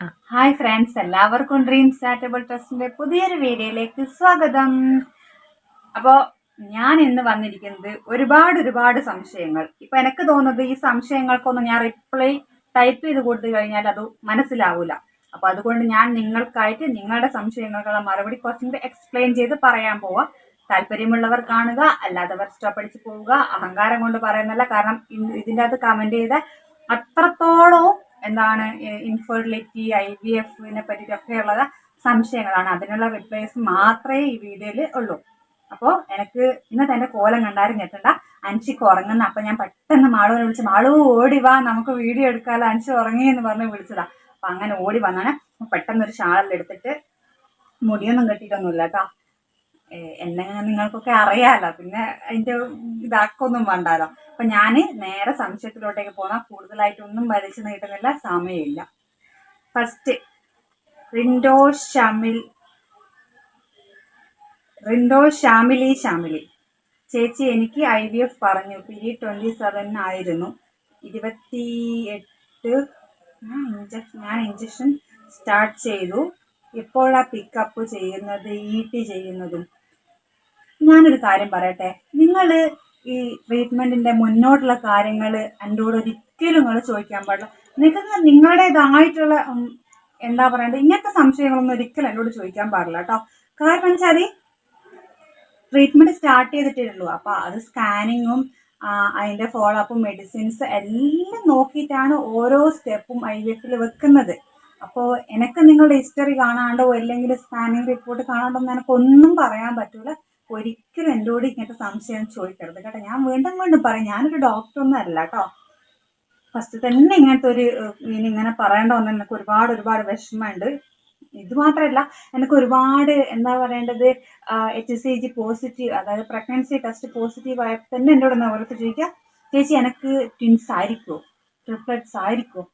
Hi friends എല്ലാവർക്കും dream സ്റ്റാറ്റബിൾ ട്രസ്റ്റിന്റെ പുതിയൊരു വീഡിയോയിലേക്ക് സ്വാഗതം. അപ്പോൾ ഞാൻ ഇന്ന് വന്നിരിക്കുന്നത് ഒരുപാട് ഒരുപാട് സംശയങ്ങൾ. ഇപ്പൊ എനിക്ക് തോന്നുന്നത് ഈ സംശയങ്ങൾക്കൊന്നും ഞാൻ റിപ്ലൈ ടൈപ്പ് ചെയ്ത് കൊടുത്തു കഴിഞ്ഞാൽ അത് മനസ്സിലാവൂല. അപ്പൊ അതുകൊണ്ട് ഞാൻ നിങ്ങൾക്കായിട്ട് നിങ്ങളുടെ സംശയങ്ങൾക്കുള്ള മറുപടി കുറച്ചും എക്സ്പ്ലെയിൻ ചെയ്ത് പറയാൻ പോവാ. താല്പര്യമുള്ളവർ കാണുക അല്ലാത്തവർ സ്റ്റോപ്പ് അടിച്ച് പോവുക അഹങ്കാരം കൊണ്ട് പറയുന്നല്ല കാരണം ഇതിന്റെ അകത്ത് കമന്റ് ചെയ്ത അത്രത്തോളം എന്താണ് ഇൻഫെർട്ടിലിറ്റി ഐ വി എഫിനെ പറ്റിയിട്ടൊക്കെയുള്ള സംശയങ്ങളാണ്. അതിനുള്ള റിപ്ലൈസ് മാത്രമേ ഈ വീഡിയോയിൽ ഉള്ളൂ. അപ്പോൾ എനിക്ക് ഇന്നത്തെ എന്റെ കോലം കണ്ടാലും ഞെട്ടണ്ട. അൻഷിക്ക് ഉറങ്ങുന്ന അപ്പം ഞാൻ പെട്ടെന്ന് മാളുവിനെ വിളിച്ച് മാളു ഓടി വാ നമുക്ക് വീഡിയോ എടുക്കാമല്ലോ അൻഷി ഉറങ്ങി എന്ന് പറഞ്ഞ് വിളിച്ചതാ. അപ്പം അങ്ങനെ ഓടി വന്നാണ്. പെട്ടെന്ന് ഒരു ഷാളെല്ലാം എടുത്തിട്ട് മുടിയൊന്നും കെട്ടിയിട്ടൊന്നുമില്ല കേട്ടോ. എന്നെ നിങ്ങൾക്കൊക്കെ അറിയാമല്ലോ പിന്നെ അതിന്റെ ഇതാക്കൊന്നും വേണ്ടാലോ. അപ്പൊ ഞാൻ നേരെ സംശയത്തിലോട്ടേക്ക് പോകാം കൂടുതലായിട്ടൊന്നും വരച്ച് നീട്ടുന്നില്ല സമയമില്ല. ഫസ്റ്റ് റിൻഡോ ഷമിൽ റിൻഡോ ഷാമിലി ഷാമിലി ചേച്ചി എനിക്ക് ഐ വി എഫ് പറഞ്ഞു പീരീഡ് ട്വന്റി സെവൻ ആയിരുന്നു. ഇരുപത്തി എട്ട് ഇഞ്ചക്ഷൻ ഞാൻ ഇഞ്ചക്ഷൻ സ്റ്റാർട്ട് ചെയ്തു. എപ്പോഴാ പിക്കപ്പ് ചെയ്യുന്നത് ഇ ടി ചെയ്യുന്നതും. ഞാനൊരു കാര്യം പറയട്ടെ നിങ്ങൾ ഈ ട്രീറ്റ്മെന്റിന്റെ മുന്നോട്ടുള്ള കാര്യങ്ങൾ എന്നോട് ഒരിക്കലും നിങ്ങൾ ചോദിക്കാൻ പാടില്ല. നിങ്ങൾക്ക് നിങ്ങളുടേതായിട്ടുള്ള എന്താ പറയണ്ടത് ഇങ്ങനത്തെ സംശയങ്ങളൊന്നും ഒരിക്കലും എന്നോട് ചോദിക്കാൻ പാടില്ല കേട്ടോ. കാരണം വെച്ചാൽ ട്രീറ്റ്മെന്റ് സ്റ്റാർട്ട് ചെയ്തിട്ടേ ഉള്ളൂ. അപ്പൊ അത് സ്കാനിങ്ങും അതിന്റെ ഫോളോ അപ്പും മെഡിസിൻസ് എല്ലാം നോക്കിയിട്ടാണ് ഓരോ സ്റ്റെപ്പും ഐ എഫിൽ വെക്കുന്നത്. അപ്പോൾ എനിക്ക് നിങ്ങളുടെ ഹിസ്റ്ററി കാണാണ്ടോ അല്ലെങ്കിൽ സ്കാനിങ് റിപ്പോർട്ട് കാണാണ്ടോ എന്ന് എനിക്കൊന്നും പറയാൻ പറ്റൂല. ഒരിക്കലും എന്നോട് ഇങ്ങനത്തെ സംശയം ചോദിക്കരുത് കേട്ടോ. ഞാൻ വീണ്ടും വീണ്ടും പറയും ഞാനൊരു ഡോക്ടറൊന്നും അല്ല കേട്ടോ. ഫസ്റ്റ് തന്നെ ഇങ്ങനത്തെ ഒരു ഇനി ഇങ്ങനെ പറയേണ്ട ഒന്നും എനിക്ക് ഒരുപാട് ഒരുപാട് വിഷമമുണ്ട്. ഇത് മാത്രമല്ല എനിക്ക് ഒരുപാട് എന്താ പറയേണ്ടത് എച്ച് സി ജി പോസിറ്റീവ് അതായത് പ്രഗ്നൻസി ടെസ്റ്റ് പോസിറ്റീവ് ആയപ്പോൾ തന്നെ എന്നോട് ഓരോരുത്തർ ചോദിക്കുക ചേച്ചി എനിക്ക് ട്വിൻസ് ആയിരിക്കുമോ ട്രിപ്ലറ്റ്സ് ആയിരിക്കുമോ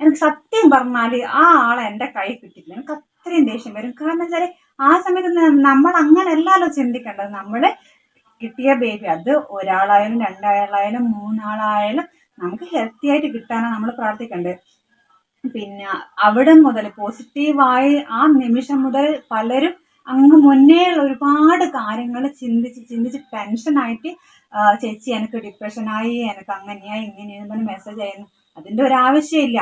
എനിക്ക് സത്യം പറഞ്ഞാൽ ആ ആളെ എന്റെ കൈ കിട്ടില്ല എനിക്ക് അത്രയും ദേഷ്യം വരും. കാരണം വെച്ചാൽ ആ സമയത്ത് നമ്മൾ അങ്ങനെയല്ലല്ലോ ചിന്തിക്കേണ്ടത്. നമ്മൾ കിട്ടിയ ബേബി അത് ഒരാളായാലും രണ്ടാളായാലും മൂന്നാളായാലും നമുക്ക് ഹെൽത്തി ആയിട്ട് കിട്ടാനാണ് നമ്മൾ പ്രാർത്ഥിക്കേണ്ടത്. പിന്നെ അവിടെ മുതൽ പോസിറ്റീവായി ആ നിമിഷം മുതൽ പലരും അങ്ങ് മുന്നേ ഒരുപാട് കാര്യങ്ങൾ ചിന്തിച്ച് ചിന്തിച്ച് ടെൻഷനായിട്ട് ചേച്ചി എനിക്ക് ഡിപ്രഷനായി എനിക്ക് അങ്ങനെയായി ഇങ്ങനെയാന്ന് മെസ്സേജ് അയക്കുന്നു. അതിന്റെ ഒരു ആവശ്യമില്ല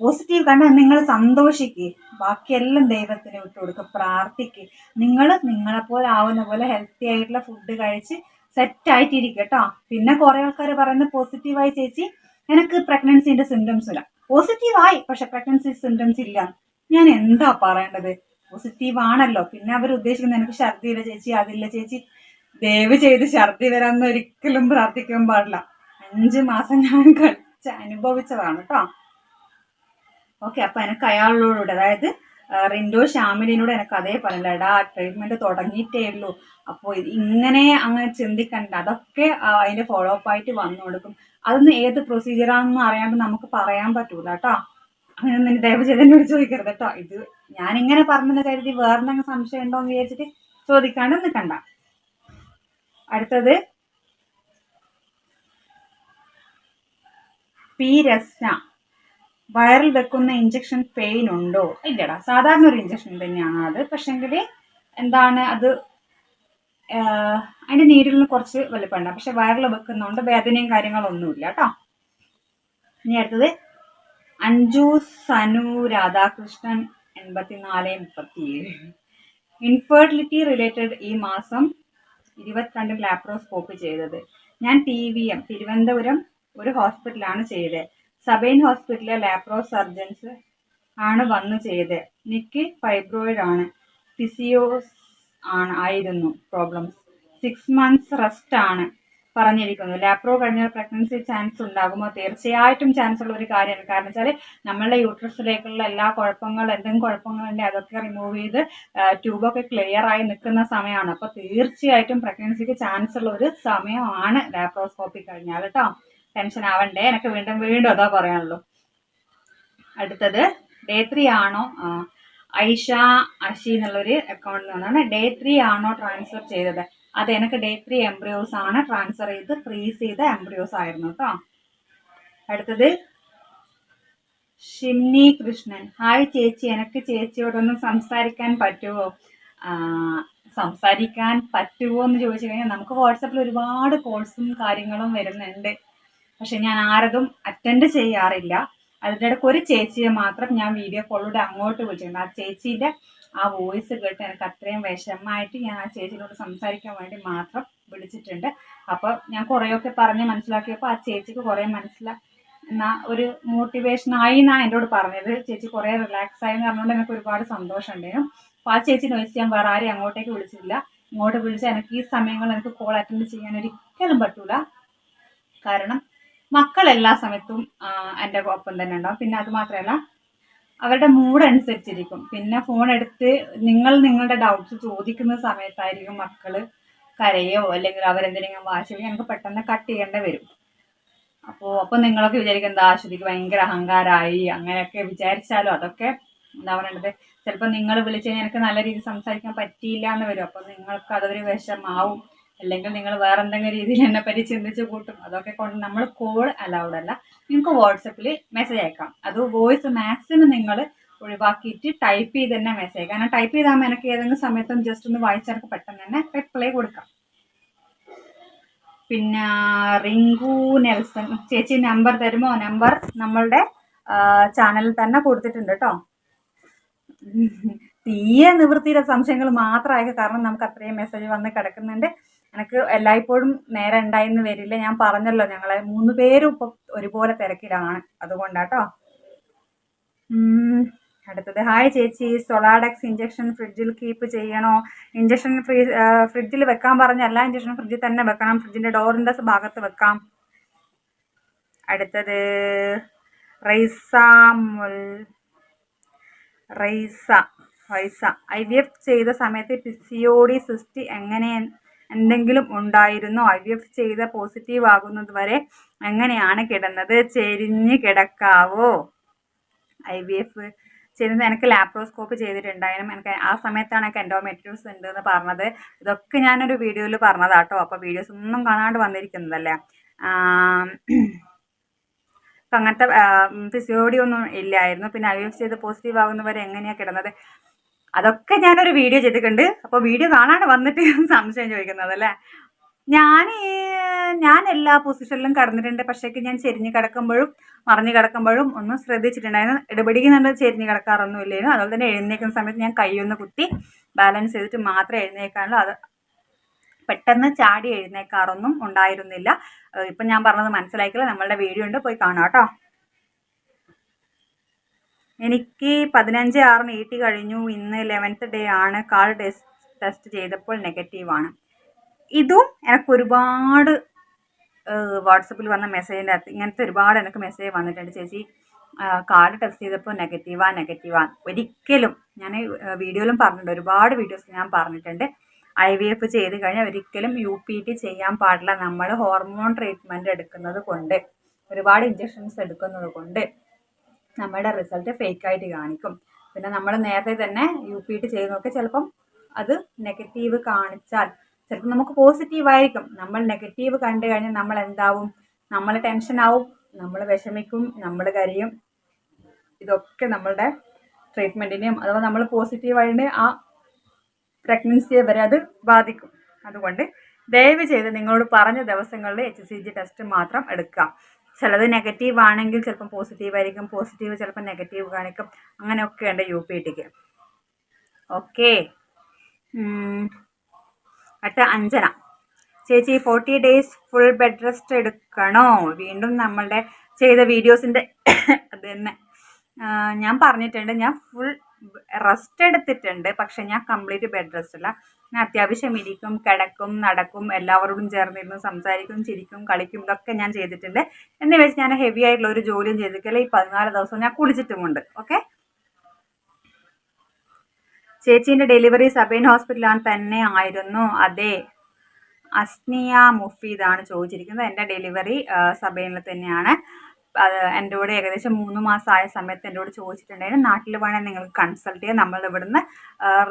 പോസിറ്റീവ് കണ്ടാൽ നിങ്ങൾ സന്തോഷിക്കുക ബാക്കിയെല്ലാം ദൈവത്തിന് വിട്ടു കൊടുക്കുക പ്രാർത്ഥിക്ക്. നിങ്ങൾ നിങ്ങളെപ്പോലെ ആവുന്ന പോലെ ഹെൽത്തി ആയിട്ടുള്ള ഫുഡ് കഴിച്ച് സെറ്റ് ആയിട്ടിരിക്കുക കേട്ടോ പിന്നെ കുറേ ആൾക്കാർ പറയുന്നത് പോസിറ്റീവായി ചേച്ചി എനിക്ക് പ്രഗ്നൻസിന്റെ സിംറ്റംസ് ഇല്ല പോസിറ്റീവായി പക്ഷെ പ്രഗ്നൻസി സിംറ്റംസ് ഇല്ല. ഞാൻ എന്താ പറയേണ്ടത്? പോസിറ്റീവ് ആണല്ലോ. പിന്നെ അവർ ഉദ്ദേശിക്കുന്നത് എനിക്ക് ഛർദിയില്ല ചേച്ചി അതില്ല ചേച്ചി. ദയവ് ചെയ്ത് ഛർദി വരാമെന്ന് ഒരിക്കലും പ്രാർത്ഥിക്കാൻ പാടില്ല. അഞ്ച് മാസം ഞാൻ കഴിച്ച് അനുഭവിച്ചതാണ് കേട്ടോ ഓക്കെ അപ്പൊ എനിക്ക് അയാളോട് അതായത് റിൻഡോ ഷാമിലിനോട് എനിക്ക് അതേ പറഞ്ഞില്ല എടാ ട്രീറ്റ്മെന്റ് തുടങ്ങിയിട്ടേ ഉള്ളൂ. അപ്പോൾ ഇങ്ങനെ അങ്ങനെ ചിന്തിക്കണ്ട. അതൊക്കെ അതിന്റെ ഫോളോ അപ്പ് ആയിട്ട് വന്നു കൊടുക്കും. അതൊന്നും ഏത് പ്രൊസീജിയറാണെന്ന് അറിയാണ്ട് നമുക്ക് പറയാൻ പറ്റൂല കേട്ടോ അങ്ങനെ ദയവ് ചെയ്ത് എന്നോട് ചോദിക്കരുത് കേട്ടോ ഇത് ഞാൻ ഇങ്ങനെ പറഞ്ഞെന്ന് കരുതി വേറെ എന്തെങ്കിലും സംശയം ഉണ്ടോ എന്ന് വിചാരിച്ചിട്ട് ചോദിക്കാണ്ട് നിൽക്കണ്ട അടുത്തത് പി രസ്ന. വയറിൽ വെക്കുന്ന ഇഞ്ചക്ഷൻ പെയിൻ ഉണ്ടോ? ഇല്ലടാ സാധാരണ ഒരു ഇഞ്ചക്ഷൻ തന്നെയാണ് അത്. പക്ഷെങ്കിൽ എന്താണ് അത് അതിന്റെ നീരിൽ നീരിലിന് കുറച്ച് വലുപ്പമുണ്ട്. പക്ഷെ വയറിൽ വെക്കുന്നതുകൊണ്ട് വേദനയും കാര്യങ്ങളൊന്നുമില്ല കേട്ടോ. ഇനി അടുത്തത് അഞ്ജു സനു രാധാകൃഷ്ണൻ എൺപത്തിനാല് മുപ്പത്തിയേഴ്. ഇൻഫെർട്ടിലിറ്റി റിലേറ്റഡ് ഈ മാസം ഇരുപത്തിരണ്ട് ലാപ്രോസ്കോപ്പ് ചെയ്തത്. ഞാൻ ടി വി എം തിരുവനന്തപുരം ഒരു ഹോസ്പിറ്റലാണ് ചെയ്തത്. സബൈൻ ഹോസ്പിറ്റലിലെ ലാപ്രോ സർജൻസ് ആണ് വന്നു ചെയ്തത്. നിക്ക് ഫൈബ്രോയിഡ് ആണ്. ഫിസിയോസ് ആണ് ആയിരുന്നു പ്രോബ്ലംസ് സിക്സ് മന്ത്സ് റെസ്റ്റ് ആണ് പറഞ്ഞിരിക്കുന്നത്. ലാപ്രോ കഴിഞ്ഞാൽ പ്രഗ്നൻസി ചാൻസ് ഉണ്ടാകുമോ? തീർച്ചയായിട്ടും ചാൻസ് ഉള്ള ഒരു കാര്യമാണ്. കാരണം വെച്ചാൽ നമ്മളുടെ യൂട്രസിലേക്കുള്ള എല്ലാ കുഴപ്പങ്ങൾ എന്തെങ്കിലും കുഴപ്പങ്ങളുണ്ടെങ്കിൽ അതൊക്കെ റിമൂവ് ചെയ്ത് ട്യൂബൊക്കെ ക്ലിയർ ആയി നിൽക്കുന്ന സമയമാണ്. അപ്പോൾ തീർച്ചയായിട്ടും പ്രഗ്നൻസിക്ക് ചാൻസ് ഉള്ള ഒരു സമയമാണ് ലാപ്രോസ്കോപ്പി കഴിഞ്ഞാൽ കേട്ടോ. ടെൻഷൻ ആവണ്ടേ. എനിക്ക് വീണ്ടും വീണ്ടും അതാ പറയാനുള്ളൂ. അടുത്തത് ഡേ ത്രീ ആണോ? ഐഷ അഷി എന്നുള്ളൊരു അക്കൗണ്ടിൽ നിന്നാണ് ഡേ ത്രീ ആണോ ട്രാൻസ്ഫർ ചെയ്തത്. അത് എനിക്ക് ഡേ ത്രീ എംബ്രിയോസ് ആണ് ട്രാൻസ്ഫർ ചെയ്ത് ഫ്രീസ് ചെയ്ത എംബ്രിയോസ് ആയിരുന്നു കേട്ടോ. അടുത്തത് ഷിന്നി കൃഷ്ണൻ. ഹായ് ചേച്ചി എനിക്ക് ചേച്ചിയോടൊന്ന് സംസാരിക്കാൻ പറ്റുമോ സംസാരിക്കാൻ പറ്റുമോ എന്ന് ചോദിച്ചു കഴിഞ്ഞാൽ നമുക്ക് വാട്സപ്പിൽ ഒരുപാട് കോൾസും കാര്യങ്ങളും വരുന്നുണ്ട്. പക്ഷെ ഞാൻ ആരതും അറ്റൻഡ് ചെയ്യാറില്ല. അതിന്റെ ഇടയ്ക്ക് ഒരു ചേച്ചിയെ മാത്രം ഞാൻ വീഡിയോ കോളിലൂടെ അങ്ങോട്ട് വിളിച്ചിട്ടുണ്ട്. ആ ചേച്ചീന്റെ ആ വോയിസ് കേട്ട് എനിക്ക് അത്രയും വിഷമമായിട്ട് ഞാൻ ആ ചേച്ചിയോട് സംസാരിക്കാൻ വേണ്ടി മാത്രം വിളിച്ചിട്ടുണ്ട്. അപ്പോൾ ഞാൻ കുറേയൊക്കെ പറഞ്ഞ് മനസ്സിലാക്കിയപ്പോൾ ആ ചേച്ചിക്ക് കുറേ മനസ്സിലാ എന്നാ ഒരു മോട്ടിവേഷൻ ആയി എന്നോട് പറഞ്ഞത്. ചേച്ചി കുറേ റിലാക്സ് ആയി എന്ന് പറഞ്ഞുകൊണ്ട് എനിക്ക് ഒരുപാട് സന്തോഷം ഉണ്ടായിരുന്നു അപ്പോൾ ആ ചേച്ചിനെ വെച്ച് ഞാൻ വേറെ ആരെയും അങ്ങോട്ടേക്ക് വിളിച്ചില്ല ഇങ്ങോട്ട് വിളിച്ചാൽ എനിക്ക് ഈ സമയങ്ങളിൽ എനിക്ക് കോൾ അറ്റൻഡ് ചെയ്യാൻ ഒരിക്കലും പറ്റൂല. കാരണം മക്കൾ എല്ലാ സമയത്തും എന്റെ ഒപ്പം തന്നെ ഉണ്ടാവും. പിന്നെ അത് മാത്രമല്ല അവരുടെ മൂഡ് അനുസരിച്ചിരിക്കും. പിന്നെ ഫോൺ എടുത്ത് നിങ്ങൾ നിങ്ങളുടെ ഡൗട്ട്സ് ചോദിക്കുന്ന സമയത്തായിരിക്കും മക്കൾ കരയോ അല്ലെങ്കിൽ അവരെന്തെങ്കിലും വാശി ഞങ്ങൾക്ക് പെട്ടെന്ന് കട്ട് ചെയ്യേണ്ടി വരും. അപ്പോൾ അപ്പോൾ നിങ്ങളൊക്കെ വിചാരിക്കും എന്താ ആശ്വതിക്ക് ഭയങ്കര അഹങ്കാരമായി അങ്ങനെയൊക്കെ വിചാരിച്ചാലും? അതൊക്കെ എന്താ പറയണത്? ചിലപ്പോൾ നിങ്ങൾ വിളിച്ച് കഴിഞ്ഞാൽ എനിക്ക് നല്ല രീതിയിൽ സംസാരിക്കാൻ പറ്റിയില്ല എന്ന് വരും. അപ്പോൾ നിങ്ങൾക്ക് അതൊരു വിഷമാവും. അല്ലെങ്കിൽ നിങ്ങൾ വേറെ എന്തെങ്കിലും രീതിയിൽ എന്നെ പറ്റി ചിന്തിച്ച് കൂട്ടും. അതൊക്കെ കൊണ്ട് നമ്മൾ കോൾ അലൗഡ് അല്ല. നിങ്ങൾക്ക് വാട്സപ്പിൽ മെസ്സേജ് അയക്കാം. അത് വോയിസ് മാക്സിമം നിങ്ങൾ ഒഴിവാക്കിയിട്ട് ടൈപ്പ് ചെയ്ത് തന്നെ മെസ്സേജ് കാരണം ടൈപ്പ് ചെയ്താൽ എനിക്ക് ഏതെങ്കിലും സമയത്തും ജസ്റ്റ് ഒന്ന് വായിച്ചാൽ പെട്ടെന്ന് തന്നെ റിപ്ലൈ കൊടുക്കാം. പിന്നെ റിങ്കു നെൽസൺ. ചേച്ചി നമ്പർ തരുമോ? നമ്പർ നമ്മളുടെ ചാനലിൽ തന്നെ കൊടുത്തിട്ടുണ്ട് കേട്ടോ തീരെ നിവൃത്തിയുടെ സംശയങ്ങൾ മാത്രമായിരിക്കും കാരണം നമുക്ക് അത്രയും മെസ്സേജ് വന്ന് കിടക്കുന്നുണ്ട്. എനിക്ക് എല്ലായ്പ്പോഴും നേരെ ഉണ്ടായിന്ന് വരില്ല. ഞാൻ പറഞ്ഞല്ലോ ഞങ്ങളെ മൂന്ന് പേരും ഇപ്പം ഒരുപോലെ തിരക്കിലാണ്. അതുകൊണ്ടാട്ടോ. അടുത്തത്. ഹായ് ചേച്ചി. സൊളാഡക്സ് ഇഞ്ചക്ഷൻ ഫ്രിഡ്ജിൽ കീപ്പ് ചെയ്യണോ? ഇഞ്ചക്ഷൻ ഫ്രീ ഫ്രിഡ്ജിൽ വെക്കാൻ പറഞ്ഞ എല്ലാ ഇഞ്ചക്ഷനും ഫ്രിഡ്ജിൽ തന്നെ വെക്കണം. ഫ്രിഡ്ജിന്റെ ഡോറിന്റെ ഭാഗത്ത് വെക്കാം. അടുത്തത്. റൈസാമുൽ rhiza rhiza I V F ചെയ്ത സമയത്ത് പി സിസ്റ്റി ഒ ഡി സിസ്റ്റ് എങ്ങനെ എന്തെങ്കിലും ഉണ്ടായിരുന്നോ? ഐ വി എഫ് ചെയ്ത പോസിറ്റീവ് ആകുന്നത് വരെ എങ്ങനെയാണ് കിടന്നത്? ചെരിഞ്ഞ് കിടക്കാവോ? ഐ വി എഫ് ചെയ്യുന്നത് എനിക്ക് ലാപ്രോസ്കോപ്പ് ചെയ്തിട്ടുണ്ടായിരുന്നു. എനിക്ക് ആ സമയത്താണ് എനിക്ക് എൻഡോമെട്രിയോസ് ഉണ്ട് എന്ന് പറഞ്ഞത്. ഇതൊക്കെ ഞാനൊരു വീഡിയോയിൽ പറഞ്ഞതാട്ടോ. അപ്പോൾ വീഡിയോസ് ഒന്നും കാണാണ്ട് വന്നിരിക്കുന്നതല്ലേ? അങ്ങനത്തെ ഫിസിയോടി ഒന്നും ഇല്ലായിരുന്നു. പിന്നെ ഐ എഫ് ചെയ്ത് പോസിറ്റീവ് ആകുന്നവരെ എങ്ങനെയാണ് കിടന്നത്? അതൊക്കെ ഞാനൊരു വീഡിയോ ചെയ്തിട്ടുണ്ട്. അപ്പോൾ വീഡിയോ കാണാണ്ട് വന്നിട്ട് സംശയം ചോദിക്കുന്നത് അല്ലേ? ഞാൻ ഞാൻ എല്ലാ പൊസിഷനിലും കടന്നിട്ടുണ്ട്. പക്ഷേ ഞാൻ ചെരിഞ്ഞ് കിടക്കുമ്പോഴും മറിഞ്ഞ് കിടക്കുമ്പോഴും ഒന്നും ശ്രദ്ധിച്ചിട്ടുണ്ടായിരുന്നു. ഇടപെടിക്ക് നല്ല ചെരിഞ്ഞ് കിടക്കാറൊന്നും ഇല്ലായിരുന്നു അതുപോലെ തന്നെ എഴുന്നേക്കുന്ന സമയത്ത് ഞാൻ കൈയൊന്ന് കുത്തി ബാലൻസ് ചെയ്തിട്ട് മാത്രം എഴുന്നേക്കാനുള്ളൂ അത് പെട്ടെന്ന് ചാടി എഴുന്നേക്കാറൊന്നും ഉണ്ടായിരുന്നില്ല. ഇപ്പം ഞാൻ പറഞ്ഞത് മനസ്സിലാക്കില്ല നമ്മളുടെ വീഡിയോ ഉണ്ട്. പോയി കാണാം കേട്ടോ. എനിക്ക് പതിനഞ്ച് ആറ് നീട്ടി കഴിഞ്ഞു. ഇന്ന് ലെവൻത്ത് ഡേ ആണ്. കാൾ ടെസ്റ്റ് ചെയ്തപ്പോൾ നെഗറ്റീവാണ് ഇതും എനിക്ക് ഒരുപാട് വാട്സപ്പിൽ വന്ന മെസ്സേജിന്റെ അകത്ത് ഇങ്ങനത്തെ ഒരുപാട് എനിക്ക് മെസ്സേജ് വന്നിട്ടുണ്ട്. ചേച്ചി കാർഡ് ടെസ്റ്റ് ചെയ്തപ്പോൾ നെഗറ്റീവാണ് നെഗറ്റീവാണ് ഒരിക്കലും ഞാൻ വീഡിയോയിലും പറഞ്ഞിട്ടുണ്ട്. ഒരുപാട് വീഡിയോസ് ഞാൻ പറഞ്ഞിട്ടുണ്ട്. ഐ വി എഫ് ചെയ്ത് കഴിഞ്ഞാൽ ഒരിക്കലും യു പി ടി ചെയ്യാൻ പാടില്ല. നമ്മൾ ഹോർമോൺ ട്രീറ്റ്മെന്റ് എടുക്കുന്നത് കൊണ്ട് ഒരുപാട് ഇഞ്ചക്ഷൻസ് എടുക്കുന്നത് കൊണ്ട്. നമ്മുടെ റിസൾട്ട് ഫേക്ക് ആയിട്ട് കാണിക്കും. പിന്നെ നമ്മൾ നേരത്തെ തന്നെ യു പി ഇട്ട് ചെയ്ത് നോക്കി ചിലപ്പം അത് നെഗറ്റീവ് കാണിച്ചാൽ ചിലപ്പോൾ നമുക്ക് പോസിറ്റീവ് ആയിരിക്കും. നമ്മൾ നെഗറ്റീവ് കണ്ടു കഴിഞ്ഞാൽ നമ്മൾ എന്താവും? നമ്മൾ ടെൻഷൻ ആവും. നമ്മൾ വിഷമിക്കും. നമ്മൾ കരയും. ഇതൊക്കെ നമ്മളുടെ ട്രീറ്റ്മെന്റിനെയും അഥവാ നമ്മൾ പോസിറ്റീവായിട്ട് ആ പ്രഗ്നൻസിയെ വരെ അത് ബാധിക്കും. അതുകൊണ്ട് ദയവ് ചെയ്ത് നിങ്ങളോട് പറഞ്ഞ ദിവസങ്ങളിൽ എച്ച് സി ജി ടെസ്റ്റ് മാത്രം എടുക്കുക. ചിലത് നെഗറ്റീവ് ആണെങ്കിൽ ചിലപ്പം പോസിറ്റീവ് ആയിരിക്കും പോസിറ്റീവ് ചിലപ്പോൾ നെഗറ്റീവ് കാണിക്കും. അങ്ങനെയൊക്കെ ഉണ്ട് യു പി ടിക്ക് ഓക്കെ അട്ട് അഞ്ജന. ചേച്ചി forty days full bed rest എടുക്കണോ? വീണ്ടും നമ്മളുടെ ചെയ്ത വീഡിയോസിന്റെ അത് തന്നെ. ഞാൻ പറഞ്ഞിട്ടുണ്ട് ഞാൻ ഫുൾ റെസ്റ്റ് എടുത്തിട്ടുണ്ട്. പക്ഷെ ഞാൻ കംപ്ലീറ്റ് ബെഡ് റെസ്റ്റ് അല്ല ഞാൻ അത്യാവശ്യം ഇരിക്കും കിടക്കും നടക്കും എല്ലാവരോടും ചേർന്നിരുന്നു സംസാരിക്കും ചിരിക്കും കളിക്കും ഇതൊക്കെ ഞാൻ ചെയ്തിട്ടുണ്ട്. എന്ന് വെച്ച് ഞാൻ ഹെവി ആയിട്ടുള്ള ഒരു ജോലിയും ചെയ്തിട്ടില്ല. ഈ പതിനാല് ദിവസം ഞാൻ കുളിച്ചിട്ടുമുണ്ട്. ഓക്കെ ചേച്ചീന്റെ ഡെലിവറി സബൈൻ ഹോസ്പിറ്റലാണ് തന്നെ ആയിരുന്നു. അതെ. അസ്നിയ മുഫീദാണ് ചോദിച്ചിരിക്കുന്നത്. എന്റെ ഡെലിവറി സബൈനിൽ തന്നെയാണ്. എന്റെ കൂടെ ഏകദേശം മൂന്ന് മാസമായ സമയത്ത് കൂടെ ചോദിച്ചിട്ടുണ്ടായിരുന്നു. നാട്ടിൽ വേണേൽ നിങ്ങൾക്ക് കൺസൾട്ട് ചെയ്യാം. നമ്മൾ ഇവിടുന്ന്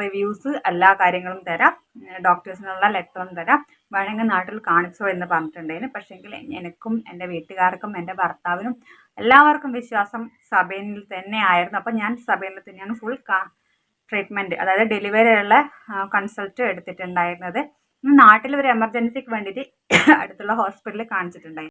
റിവ്യൂസ് എല്ലാ കാര്യങ്ങളും തരാം. ഡോക്ടേഴ്സിനുള്ള ലെറ്ററും തരാം. വേണമെങ്കിൽ നാട്ടിൽ കാണിച്ചോ എന്ന് പറഞ്ഞിട്ടുണ്ടായിരുന്നു. പക്ഷേങ്കിൽ എനിക്കും എന്റെ വീട്ടുകാർക്കും എന്റെ ഭർത്താവിനും എല്ലാവർക്കും വിശ്വാസം സബേനിൽ തന്നെ ആയിരുന്നു. അപ്പം ഞാൻ സബേനിൽ തന്നെയാണ് ഫുൾ ട്രീറ്റ്മെന്റ് അതായത് ഡെലിവറിയുള്ള കൺസൾട്ട് എടുത്തിട്ടുണ്ടായിരുന്നത്. നാട്ടിൽ ഒരു എമർജൻസിക്ക് വേണ്ടിയിട്ട് അടുത്തുള്ള ഹോസ്പിറ്റലിൽ കാണിച്ചിട്ടുണ്ടായിരുന്നു.